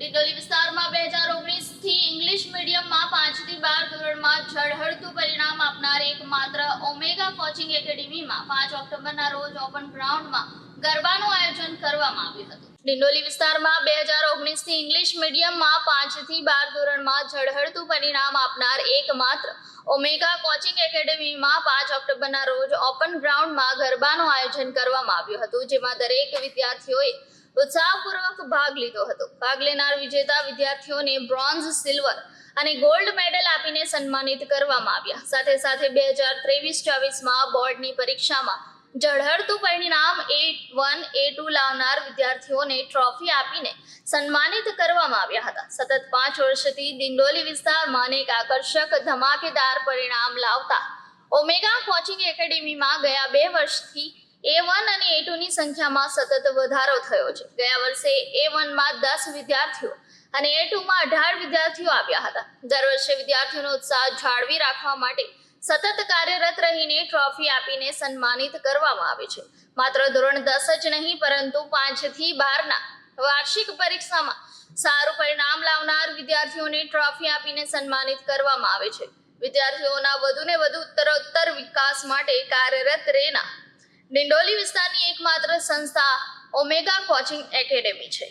ડિંડોલી વિસ્તારમાં બે હજાર ઓગણીસથી ઇંગ્લિશ મીડિયમમાં પાંચથી બાર ધોરણમાં ઝળહળતું પરિણામ આપનાર એકમાત્ર ઓમેગા કોચિંગ એકેડેમીમાં પાંચ ઓક્ટોબરના રોજ ઓપન ગ્રાઉન્ડમાં ગરબાનું આયોજન કરવામાં આવ્યું હતું. ડિંડોલી વિસ્તારમાં બે હજાર ઓગણીસથી ઇંગ્લિશ મીડિયમમાં પાંચથી બાર ધોરણમાં ઝળહળતું પરિણામ આપનાર એકમાત્ર ઓમેગા કોચિંગ એકેડેમીમાં પાંચ ઓક્ટોબરના રોજ ઓપન ગ્રાઉન્ડમાં ગરબાનું આયોજન કરવામાં આવ્યું હતું, જેમાં દરેક વિદ્યાર્થીઓએ ઉત્સાહપૂર્વક ભાગ લીધો હતો. ભાગ લેનાર વિજેતા વિદ્યાર્થીઓને બ્રોન્ઝ, સિલ્વર અને ગોલ્ડ મેડલ આપીને સન્માનિત કરવામાં આવ્યા. સાથે સાથે બે હજાર ત્રેવીસ ચોવીસમાં બોર્ડની પરીક્ષામાં ઝળહળતું પરિણામ એ વન એ ટુ લાવનાર વિદ્યાર્થીઓને ટ્રોફી આપીને સન્માનિત કરવામાં આવ્યા હતા. સતત પાંચ વર્ષથી દિંડોલી વિસ્તારમાં અનેક આકર્ષક, ધમાકેદાર પરિણામ લાવતા ઓમેગા કોચિંગ એકેડેમીમાં ગયા બે વર્ષથી એ વન અને એ ટુની સંખ્યામાં સતત વધારો થયો છે. ગયા વર્ષે એ વનમાં દસ વિદ્યાર્થીઓ અને એ ટુમાં અઢાર વિદ્યાર્થીઓ આવ્યા હતા. દર વર્ષે વિદ્યાર્થીઓનો ઉત્સાહ જાળવી રાખવા માટે સતત કાર્યરત રહીને ટ્રોફી આપીને સન્માનિત કરવામાં આવે છે. માત્ર ધોરણ દસ જ નહીં, પરંતુ પાંચથી બારના વાર્ષિક પરીક્ષામાં સારું પરિણામ લાવનાર વિદ્યાર્થીઓને ટ્રોફી આપીને સન્માનિત કરવામાં આવે છે. વિદ્યાર્થીઓના વધુને વધુ ઉત્તરોત્તર વિકાસ માટે કાર્યરત રહેના ડિંડોલી વિસ્તારની એકમાત્ર સંસ્થા ઓમેગા કોચિંગ એકેડેમી છે.